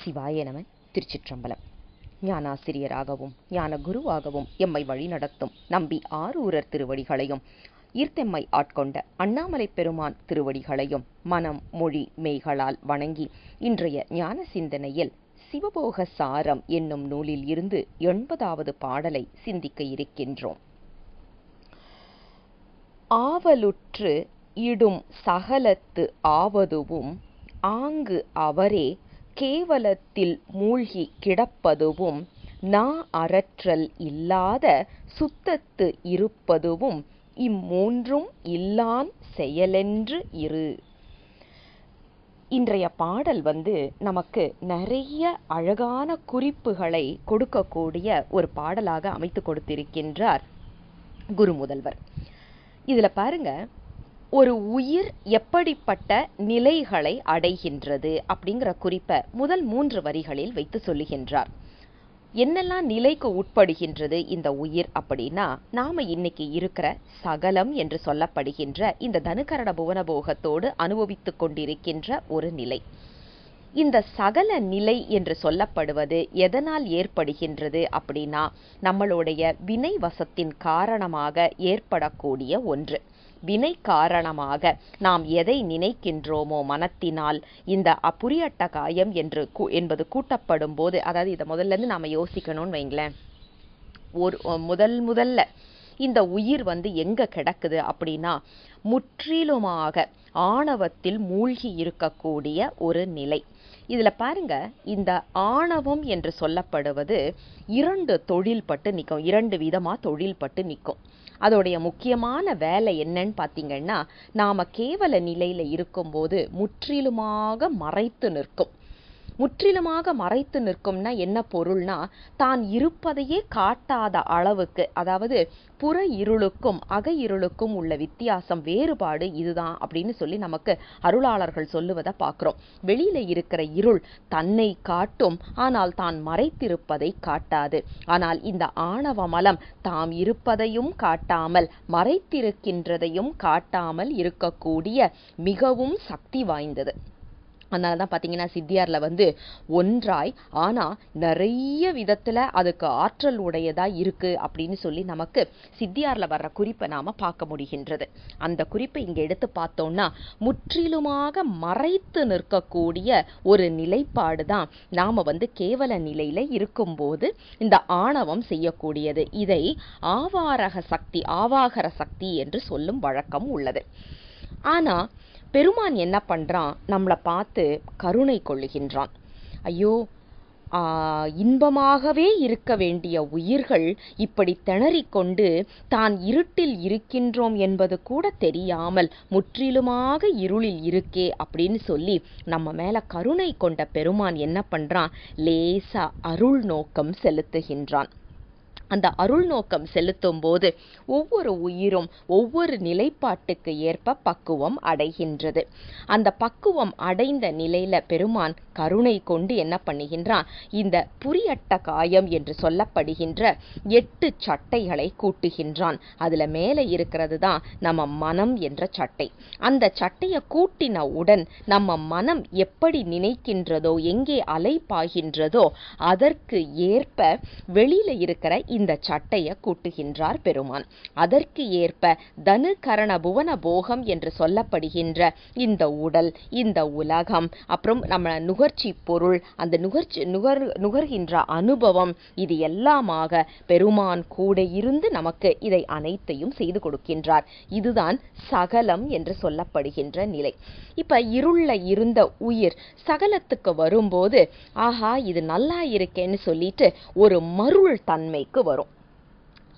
சிவாய நம திருச்சிற்றம்பலம். ஞானாசிரியராகவும் ஞான குருவாகவும் எம்மை வழிநடத்தும் நம்பி ஆரூரர் திருவடிகளையும் ஈர்த்தெம்மை ஆட்கொண்ட அண்ணாமலை பெருமான் திருவடிகளையும் மனம் மொழி மெய்களால் வணங்கி இன்றைய ஞான சிந்தனையில் சிவபோக சாரம் என்னும் நூலில் இருந்து எண்பதாவது பாடலை சிந்திக்க இருக்கின்றோம். ஆவலுற்று இடும் சகலத்து ஆவதுவும் ஆங்கு அவரே கேவலத்தில் மூழ்கி கிடப்பதுவும் நா அறற்றல் இல்லாத சுத்தத்து இருப்பதுவும் இம்மூன்றும் இல்லான் செயலென்று இரு. இன்றைய பாடல் வந்து நமக்கு நிறைய அழகான குறிப்புகளை கொடுக்கக்கூடிய ஒரு பாடலாக அமைத்து கொடுத்திருக்கின்றார் குரு முதல்வர் இதுல பாருங்க ஒரு உயிர் எப்படிப்பட்ட நிலைகளை அடைகின்றது அப்படிங்கிற குறிப்பை முதல் மூன்று வரிகளில் வைத்து சொல்லுகின்றார். என்னெல்லாம் நிலைக்கு உட்படுகின்றது இந்த உயிர் அப்படின்னா நாம இன்னைக்கு இருக்கிற சகலம் என்று சொல்லப்படுகின்ற இந்த தனுகரண புவனபோகத்தோடு அனுபவித்துக் கொண்டிருக்கின்ற ஒரு நிலை. இந்த சகல நிலை என்று சொல்லப்படுவது எதனால் ஏற்படுகின்றது அப்படின்னா நம்மளுடைய வினை வசத்தின் காரணமாக ஏற்படக்கூடிய ஒன்று. வினை காரணமாக நாம் எதை நினைக்கின்றோமோ மனத்தினால் இந்த அப்புரியட்ட காயம் என்று என்பது கூட்டப்படும் போது அதாவது இதை முதல்ல இருந்து நாம யோசிக்கணும்னு வைங்களேன். ஒரு முதல் முதல்ல இந்த உயிர் வந்து எங்க கிடக்குது அப்படின்னா முற்றிலுமாக ஆணவத்தில் மூழ்கி இருக்கக்கூடிய ஒரு நிலை. இதுல பாருங்க இந்த ஆணவம் என்று சொல்லப்படுவது இரண்டு தொழில்பட்டு நிற்கும் இரண்டு விதமா தொழில்பட்டு நிற்கும். அதோடைய முக்கியமான வேலை என்னன்னு பார்த்தீங்கன்னா நாம கேவல நிலையில இருக்கும்போது முற்றிலுமாக மறைத்து நிற்கும். முற்றிலுமாக மறைத்து நிற்கும்னா என்ன பொருள்னா தான் இருப்பதையே காட்டாத அளவுக்கு அதாவது புற இருளுக்கும் அக இருளுக்கும் உள்ள வித்தியாசம் வேறுபாடு இதுதான் அப்படின்னு சொல்லி நமக்கு அருளாளர்கள் சொல்லுவதை பார்க்குறோம். வெளியில இருக்கிற இருள் தன்னை காட்டும் ஆனால் தான் மறைத்திருப்பதை காட்டாது. ஆனால் இந்த ஆணவ மலம் தாம் இருப்பதையும் காட்டாமல் மறைத்திருக்கின்றதையும் காட்டாமல் இருக்கக்கூடிய மிகவும் சக்தி வாய்ந்தது. அதனால தான் பார்த்தீங்கன்னா சித்தியாரில் வந்து ஒன்றாய் ஆனால் நிறைய விதத்தில் அதுக்கு ஆற்றல் உடையதாக இருக்குது அப்படின்னு சொல்லி நமக்கு சித்தியாரில் வர்ற குறிப்பை நாம் பார்க்க முடிகின்றது. அந்த குறிப்பை இங்கே எடுத்து பார்த்தோம்னா முற்றிலுமாக மறைத்து நிற்கக்கூடிய ஒரு நிலைப்பாடு தான் நாம் வந்து கேவல நிலையில் இருக்கும்போது இந்த ஆணவம் செய்யக்கூடியது. இதை ஆவாரக சக்தி ஆவாகர சக்தி என்று சொல்லும் வழக்கம் உள்ளது. ஆனால் பெருமான் என்ன பண்ணுறான் நம்மளை பார்த்து கருணை கொள்ளுகின்றான். ஐயோ இன்பமாகவே இருக்க வேண்டிய உயிர்கள் இப்படி திணறிக்கொண்டு தான் இருட்டில் இருக்கின்றோம் என்பது கூட தெரியாமல் முற்றிலுமாக இருளில் இருக்கே அப்படின்னு சொல்லி நம்ம மேலே கருணை கொண்ட பெருமான் என்ன பண்ணுறான் லேசா அருள் நோக்கம் செலுத்துகின்றான். அந்த அருள் நோக்கம் செலுத்தும் போது ஒவ்வொரு உயிரும் ஒவ்வொரு நிலைப்பாட்டுக்கு ஏற்ப பக்குவம் அடைகின்றது. அந்த பக்குவம் அடைந்த நிலையில பெருமான் கருணை கொண்டு என்ன பண்ணுகின்றான்? இந்த புரியட்ட காயம் என்று சொல்லப்படுகின்ற எட்டு சட்டைகளை கூட்டுகின்றான். அதுல மேலே இருக்கிறது தான் நம்ம மனம் என்ற சட்டை. அந்த சட்டையை கூட்டின உடன் நம்ம மனம் எப்படி நினைக்கின்றதோ எங்கே அலை பாய்கின்றதோ அதற்கு ஏற்ப வெளியில இருக்கிற இந்த சட்டையை கூட்டுகின்றார் பெருமான். அதற்கு ஏற்ப தனு கரண புவன போகம் என்று சொல்லப்படுகின்ற இந்த உடல் இந்த உலகம் அப்புறம் நம்ம நுகர்ச்சி பொருள் அந்த நுகர்ச்சி நுகர் நுகர்கின்ற அனுபவம் இது எல்லாமாக பெருமான் கூட இருந்து நமக்கு இதை அனைத்தையும் செய்து கொடுக்கின்றார். இதுதான் சகலம் என்று சொல்லப்படுகின்ற நிலை. இப்ப இருள்ள இருந்த உயிர் சகலத்துக்கு வரும்போது ஆஹா இது நல்லா இருக்கேன்னு சொல்லிட்டு ஒரு மருள் தன்மைக்கு வரும்.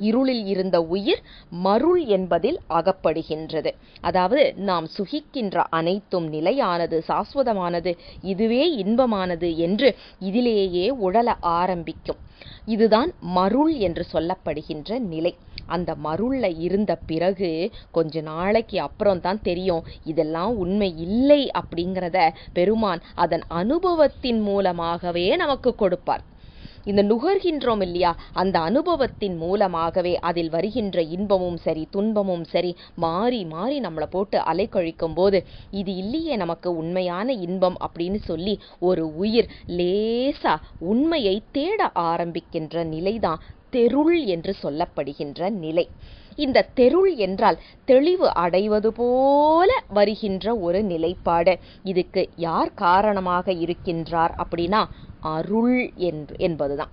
இருளில் இருந்த உயிர் மருள் என்பதில் அகப்படுகின்றது. அதாவது நாம் சுகிக்கின்ற அனைத்தும் நிலையானது சாஸ்வதமானது இதுவே இன்பமானது என்று இதிலேயே உழல ஆரம்பிக்கும். இதுதான் மருள் என்று சொல்லப்படுகின்ற நிலை. அந்த மருள்ல இருந்த பிறகு கொஞ்ச நாளைக்கு அப்புறம் தான் தெரியும் இதெல்லாம் உண்மை இல்லை அப்படிங்கிறத பெருமான் அதன் அனுபவத்தின் மூலமாகவே நமக்கு கொடுப்பார். இந்த நுகர்கின்றோம் இல்லையா? அந்த அனுபவத்தின் மூலமாகவே அதில் வருகின்ற இன்பமும் சரி துன்பமும் சரி மாறி மாறி நம்மளை போட்டு அலைக்கழிக்கும் போது இது இல்லையே நமக்கு உண்மையான இன்பம் அப்படின்னு சொல்லி ஒரு உயிர் லேசா உண்மையை தேட ஆரம்பிக்கின்ற நிலைதான் தெருள் என்று சொல்லப்படுகின்ற நிலை. இந்த தெருள் என்றால் தெளிவு அடைவது போல வருகின்ற ஒரு நிலைப்பாடு. இதுக்கு யார் காரணமாக இருக்கின்றார் அப்படின்னா அருள் என்று என்பதுதான்.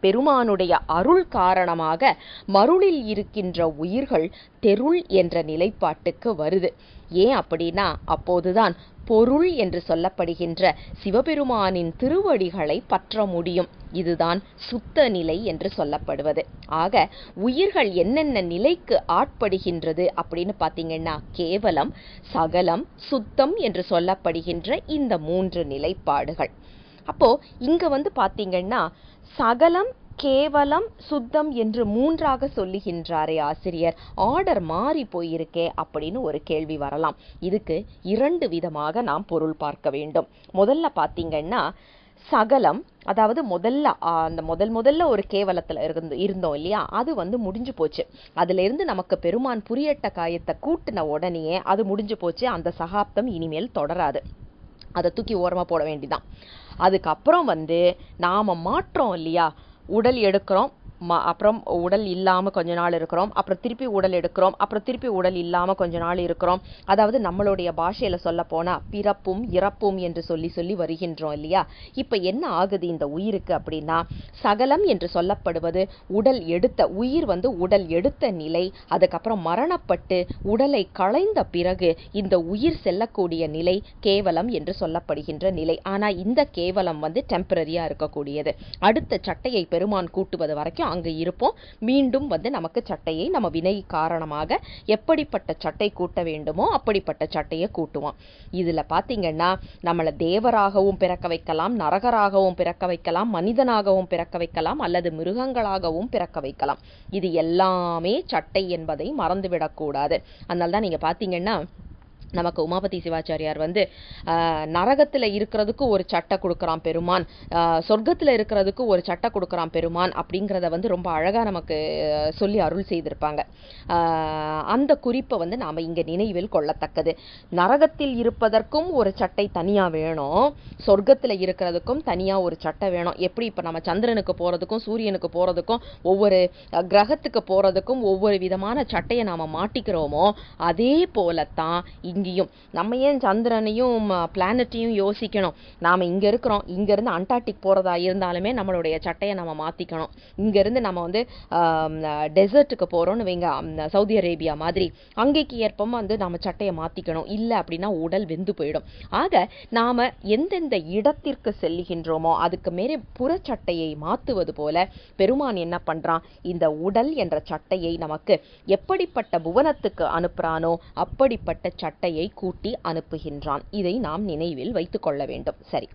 பெருமானுடைய அருள் காரணமாக மருளில் இருக்கின்ற உயிர்கள் தெருள் என்ற நிலைப்பாட்டுக்கு வருது. ஏன் அப்படின்னா அப்போதுதான் பொருள் என்று சொல்லப்படுகின்ற சிவபெருமானின் திருவடிகளை பற்ற முடியும். இதுதான் சுத்த நிலை என்று சொல்லப்படுவது. ஆக உயிர்கள் என்னென்ன நிலைக்கு ஆட்படுகின்றது அப்படின்னு பார்த்தீங்கன்னா கேவலம் சகலம் சுத்தம் என்று சொல்லப்படுகின்ற இந்த மூன்று நிலைப்பாடுகள். அப்போது இங்கே வந்து பார்த்தீங்கன்னா சகலம் கேவலம் சுத்தம் என்று மூன்றாக சொல்லுகின்றாரே ஆசிரியர். ஆர்டர் மாறி போயிருக்கே அப்படின்னு ஒரு கேள்வி வரலாம். இதுக்கு இரண்டு விதமாக நாம் பொருள் பார்க்க வேண்டும். முதல்ல பார்த்தீங்கன்னா சகலம் அதாவது முதல்ல அந்த முதல் முதல்ல ஒரு கேவலத்தில் இருந்து இருந்தோம் இல்லையா? அது வந்து முடிஞ்சு போச்சு. அதுலேருந்து நமக்கு பெருமான் புரியட்ட காயத்தை கூட்டின உடனேயே அது முடிஞ்சு போச்சு. அந்த சகாப்தம் இனிமேல் தொடராது. அதை தூக்கி ஓரமாக போட வேண்டிதான் அதுக்கப்புறம் வந்து நாம் மாற்றோம் இல்லையா? உடல் எடுக்கிறோம் ம அப்புறம் உடல் இல்லாமல் கொஞ்ச நாள் இருக்கிறோம். அப்புறம் திருப்பி உடல் எடுக்கிறோம். அப்புறம் திருப்பி உடல் இல்லாமல் கொஞ்ச நாள் இருக்கிறோம். அதாவது நம்மளுடைய பாஷையில் சொல்ல போனால் பிறப்பும் இறப்பும் என்று சொல்லி சொல்லி வருகின்றோம் இல்லையா? இப்போ என்ன ஆகுது இந்த உயிருக்கு அப்படின்னா சகலம் என்று சொல்லப்படுவது உடல் எடுத்த உயிர் வந்து உடல் எடுத்த நிலை அதுக்கப்புறம் மரணப்பட்டு உடலை களைந்த பிறகு இந்த உயிர் செல்லக்கூடிய நிலை கேவலம் என்று சொல்லப்படுகின்ற நிலை. ஆனால் இந்த கேவலம் வந்து டெம்பரரியாக இருக்கக்கூடியது. அடுத்த சட்டையை பெருமான் கூட்டுவது வரைக்கும் அங்கே இருப்போம். மீண்டும் வந்து நமக்கு சட்டையை நம்ம வினை காரணமாக எப்படிப்பட்ட சட்டை கூட்ட வேண்டுமோ அப்படிப்பட்ட சட்டையை கூட்டுவோம். இதில் பார்த்தீங்கன்னா நம்மளை தேவராகவும் பிறக்க வைக்கலாம் நரகராகவும் பிறக்க வைக்கலாம் மனிதனாகவும் பிறக்க வைக்கலாம் அல்லது மிருகங்களாகவும் பிறக்க வைக்கலாம். இது எல்லாமே சட்டை என்பதை மறந்துவிடக்கூடாது. அதனால தான் நீங்கள் பார்த்தீங்கன்னா நமக்கு உமாபதி சிவாச்சாரியார் வந்து நரகத்தில் இருக்கிறதுக்கு ஒரு சட்டை கொடுக்குறான் பெருமான். சொர்க்கத்தில் இருக்கிறதுக்கு ஒரு சட்டை கொடுக்குறான் பெருமான் அப்படிங்கிறத வந்து ரொம்ப அழகாக நமக்கு சொல்லி அருள் செய்திருப்பாங்க. அந்த குறிப்பை வந்து நாம் இங்கே நினைவில் கொள்ளத்தக்கது. நரகத்தில் இருப்பதற்கும் ஒரு சட்டை தனியாக வேணும். சொர்க்கத்தில் இருக்கிறதுக்கும் தனியாக ஒரு சட்டை வேணும். எப்படி இப்போ நம்ம சந்திரனுக்கு போகிறதுக்கும் சூரியனுக்கு போகிறதுக்கும் ஒவ்வொரு கிரகத்துக்கு போகிறதுக்கும் ஒவ்வொரு விதமான சட்டையை நாம் மாட்டிக்கிறோமோ அதே போலத்தான் இங்கேயும். நம்ம ஏன் சந்திரனையும் பிளானட்டையும் யோசிக்கணும்? நாம் இங்கே இருக்கிறோம். இங்கேருந்து அண்டார்டிக் போகிறதா இருந்தாலுமே நம்மளுடைய சட்டையை நம்ம மாற்றிக்கணும் இங்கேருந்து நம்ம வந்து டெசர்ட்டுக்கு போகிறோன்னு வைங்க சவுதி அரேபியா மாதிரி. அங்கேக்கு ஏற்பமா வந்து நம்ம சட்டையை மாற்றிக்கணும் இல்லை அப்படின்னா உடல் வெந்து போயிடும். ஆக நாம் எந்தெந்த இடத்திற்கு செல்லுகின்றோமோ அதுக்கு மேலே புறச்சட்டையை மாற்றுவது போல பெருமான் என்ன பண்ணுறான் இந்த உடல் என்ற சட்டையை நமக்கு எப்படிப்பட்ட புவனத்துக்கு அனுப்புகிறானோ அப்படிப்பட்ட சட்டை சட்டையை கூட்டி அனுப்புகின்றான். இதை நாம் நினைவில் வைத்துக் கொள்ள வேண்டும். சரி.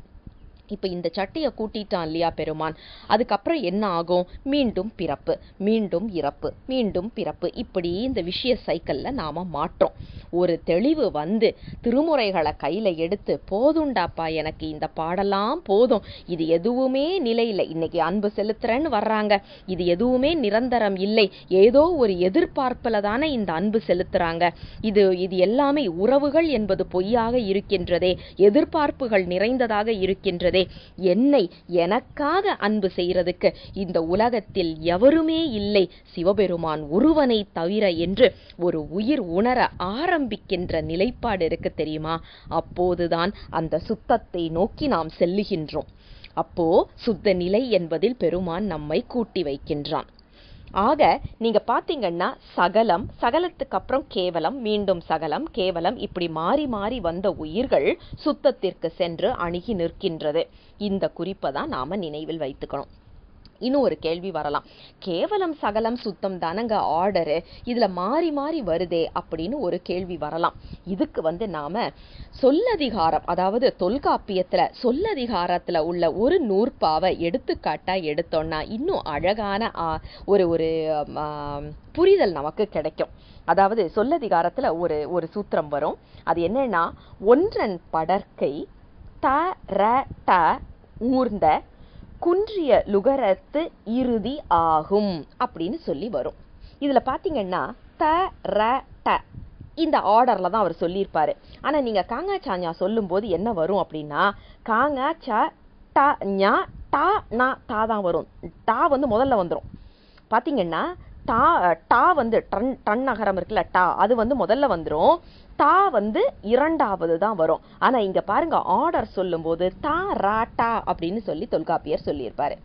இப்போ இந்த சட்டையை கூட்டிட்டான் இல்லையா பெருமான்? அதுக்கப்புறம் என்ன ஆகும்? மீண்டும் பிறப்பு மீண்டும் இறப்பு மீண்டும் பிறப்பு. இப்படி இந்த விஷய சைக்கிளில் நாம் மாற்றோம். ஒரு தெளிவு வந்து திருமுறைகளை கையில எடுத்து போதுண்டாப்பா எனக்கு இந்த பாடலாம் போதும். இது எதுவுமே நிலையில் இன்னைக்கு அன்பு செலுத்துறேன்னு வர்றாங்க. இது எதுவுமே நிரந்தரம் இல்லை. ஏதோ ஒரு எதிர்பார்ப்புல தானே இந்த அன்பு செலுத்துறாங்க. இது இது எல்லாமே உறவுகள் என்பது பொய்யாக இருக்கின்றதே. எதிர்பார்ப்புகள் நிறைந்ததாக இருக்கின்றதே. என்னை எனக்காக அன்பு செய்யறதுக்கு இந்த உலகத்தில் எவருமே இல்லை. சிவபெருமான் ஒருவனை தவிர என்று ஒரு உயிர் உணர ஆரம்பிக்கின்ற நிலைப்பாடு இருக்கு தெரியுமா? அப்போதுதான் அந்த சுத்தத்தை நோக்கி நாம் செல்லுகின்றோம். அப்போ சுத்த நிலை என்பதில் பெருமான் நம்மை கூட்டி வைக்கின்றான். ஆக நீங்க பாத்தீங்கன்னா சகலம் சகலத்துக்கு அப்புறம் கேவலம் மீண்டும் சகலம் கேவலம் இப்படி மாறி மாறி வந்த உயிர்கள் சுத்தத்திற்கு சென்று அணுகி நிற்கின்றது. இந்த குறிப்பை தான் நாம நினைவில் வைத்துக்கணும். இன்னும் ஒரு கேள்வி வரலாம். கேவலம் சகலம் சுத்தம் தானங்க ஆர்டரு இதில் மாறி மாறி வருதே அப்படின்னு ஒரு கேள்வி வரலாம். இதுக்கு வந்து நாம் சொல்லதிகாரம் அதாவது தொல்காப்பியத்தில் சொல்லதிகாரத்தில் உள்ள ஒரு நூற்பாவை எடுத்துக்காட்டாக எடுத்தோன்னா இன்னும் அழகான ஒரு ஒரு புரிதல் நமக்கு கிடைக்கும். அதாவது சொல்லதிகாரத்தில் ஒரு ஒரு சூத்திரம் வரும். அது என்னன்னா ஒன்றன் படற்கை த ர ட ஊர்ந்த குன்றிய லுகரத்து இறுதி ஆகும் அப்படின்னு சொல்லி வரும். இதில் பார்த்தீங்கன்னா த ர ட. இந்த ஆர்டரில் தான் அவர் சொல்லியிருப்பார். ஆனால் நீங்கள் காங்கா சாஞ்சா சொல்லும்போது என்ன வரும் அப்படின்னா காங்கா ச ட ஞா டா நா டா தான் வரும். டா வந்து முதல்ல வந்துடும் பார்த்தீங்கன்னா டா டா வந்து டன் டன் நகரம் இருக்குல்ல டா அது வந்து முதல்ல வந்துடும் தா வந்து இரண்டாவது தான் வரும். ஆனால் இங்கே பாருங்க ஆர்டர் சொல்லும்போது தா ரா டா அப்படின்னு சொல்லி தொல்காப்பியர் சொல்லியிருப்பாரு.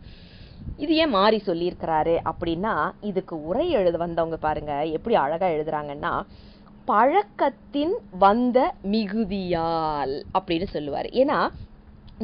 இது ஏன் மாறி சொல்லியிருக்கிறாரு அப்படின்னா இதுக்கு உரை எழுத வந்தவங்க பாருங்க எப்படி அழகா எழுதுறாங்கன்னா பழக்கத்தின் வந்த மிகுதியால் அப்படின்னு சொல்லுவார். ஏன்னா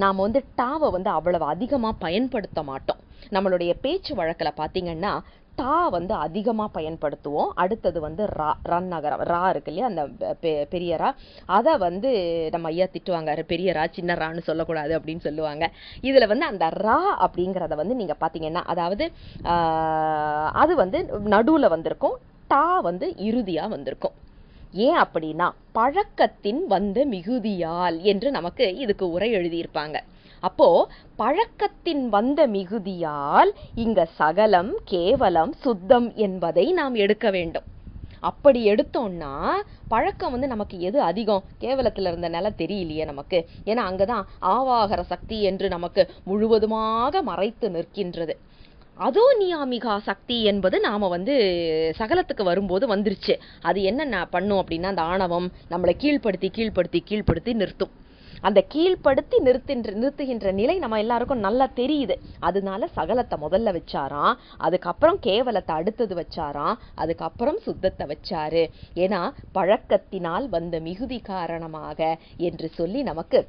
நாம் வந்து டாவை வந்து அவ்வளவு அதிகமாக பயன்படுத்த மாட்டோம். நம்மளுடைய பேச்சு வழக்கில் பார்த்தீங்கன்னா டா வந்து அதிகமாக பயன்படுத்துவோம். அடுத்தது வந்து ரா ரன் நகரம் ரா இருக்கு இல்லையா? அந்த பெ- பெரிய ரா. அதை வந்து நம்ம ஐயா திட்டுவாங்க பெரிய ரா சின்ன ரான்னு சொல்லக்கூடாது அப்படின்னு சொல்லுவாங்க. இதில் வந்து அந்த ரா அப்படிங்கிறத வந்து நீங்கள் பார்த்தீங்கன்னா அதாவது அது வந்து நடுவில் வந்திருக்கும். டா வந்து இறுதியாக வந்திருக்கும். ஏன் அப்படின்னா பழக்கத்தின் வந்த மிகுதியால் என்று நமக்கு இதுக்கு உரை எழுதியிருப்பாங்க. அப்போ பழக்கத்தின் வந்த மிகுதியால் இங்க சகலம் கேவலம் சுத்தம் என்பதை நாம் எடுக்க வேண்டும். அப்படி எடுத்தோம்னா பழக்கம் வந்து நமக்கு எது அதிகம்? கேவலத்தில் இருந்த நிலை தெரியலையே நமக்கு. ஏன்னா அங்கே தான் ஆவாகர சக்தி என்று நமக்கு முழுவதுமாக மறைத்து நிற்கின்றது. அதோ நியாமிகா சக்தி என்பது நாம் வந்து சகலத்துக்கு வரும்போது வந்துருச்சு. அது என்ன பண்ணும் அப்படின்னா அந்த ஆணவம் நம்மளை கீழ்ப்படுத்தி கீழ்ப்படுத்தி கீழ்ப்படுத்தி நிறுத்தும். அந்த கீழ்ப்படுத்தி நிறுத்தின்ற நிறுத்துகின்ற நிலை நம்ம எல்லாருக்கும் நல்லா தெரியுது. அதனால சகலத்தை முதல்ல வச்சாராம் அதுக்கப்புறம் கேவலத்தை அடுத்தது வச்சாராம் அதுக்கப்புறம் சுத்தத்தை வச்சாரு. ஏன்னா பழக்கத்தினால் வந்த மிகுதி காரணமாக என்று சொல்லி நமக்கு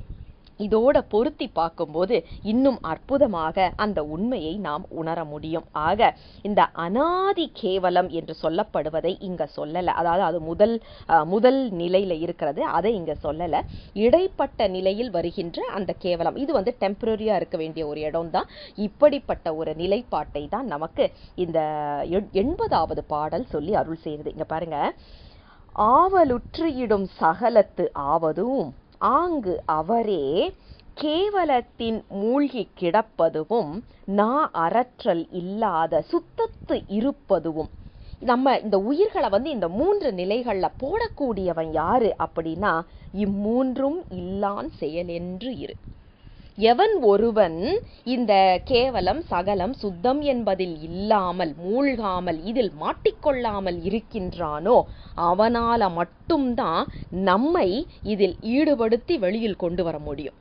இதோட பொருத்தி பார்க்கும்போது இன்னும் அற்புதமாக அந்த உண்மையை நாம் உணர முடியும். ஆக இந்த அனாதி கேவலம் என்று சொல்லப்படுவதை இங்க சொல்லல. அதாவது அது முதல் முதல் நிலையில இருக்கிறது. அதை இங்க சொல்லல. இடைப்பட்ட நிலையில் வருகின்ற அந்த கேவலம். இது வந்து டெம்பரரியா இருக்க வேண்டிய ஒரு இடம் தான் இப்படிப்பட்ட ஒரு நிலைப்பாட்டை தான் நமக்கு இந்த எண்- எண்பதாவது பாடல் சொல்லி அருள் செய்யுது. இங்க பாருங்க. ஆவலுற்று இடும் சகலத்து ஆவதும் ஆங்கு அவரே கேவலத்தின் மூழ்கி கிடப்பதுவும் நா அறற்றல் இல்லாத சுத்தத்து இருப்பதுவும். நம்ம இந்த உயிர்களை வந்து இந்த மூன்று நிலைகளில் போடக்கூடியவன் யாரு அப்படின்னா இம்மூன்றும் இல்லான் செயலென்று இரு. எவன் ஒருவன் இந்த கேவலம் சகலம் சுத்தம் என்பதில் இல்லாமல் மூழ்காமல் இதில் மாட்டிக்கொள்ளாமல் இருக்கின்றானோ அவனால மட்டும்தான் நம்மை இதில் ஈடுபடுத்தி வெளியில் கொண்டு வர முடியும்.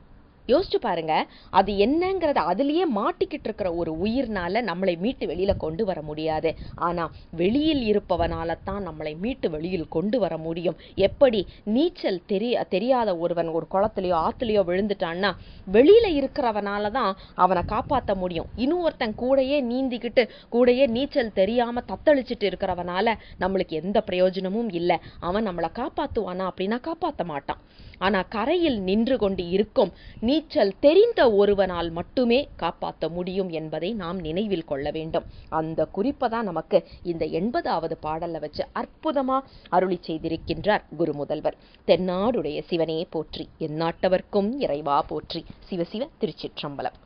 யோசிச்சு பாருங்க அது என்னங்கிறத அதுலேயே மாட்டிக்கிட்டு இருக்கிற ஒரு உயிர்னால நம்மளை மீட்டு வெளியில கொண்டு வர முடியாது. ஆனா வெளியில் இருப்பவனால தான் நம்மளை மீட்டு வெளியில் கொண்டு வர முடியும். எப்படி? நீச்சல் தெரிய தெரியாத ஒருவன் ஒரு குளத்துலயோ ஆத்துலயோ விழுந்துட்டான்னா வெளியில இருக்கிறவனால தான் அவனை காப்பாத்த முடியும். இன்னொருத்தன் கூடயே நீந்திக்கிட்டு கூடயே நீச்சல் தெரியாம தத்தளிச்சிட்டு இருக்கிறவனால நம்மளுக்கு எந்த பிரயோஜனமும் இல்லை. அவன் நம்மளை காப்பாத்துவானா அப்படின்னா காப்பாத்த மாட்டான். ஆனா கரையில் நின்று கொண்டு இருக்கும் நீச்சல் தெரிந்த ஒருவனால் மட்டுமே காப்பாற்ற முடியும் என்பதை நாம் நினைவில் கொள்ள வேண்டும். அந்த குறிப்பை தான் நமக்கு இந்த எண்பதாவது பாடல்ல வச்சு அற்புதமா அருளி செய்திருக்கின்றார் குரு முதல்வர். தென்னாடுடைய சிவனே போற்றி எந்நாட்டவர்க்கும் இறைவா போற்றி. சிவசிவ திருச்சிற்றம்பலம்.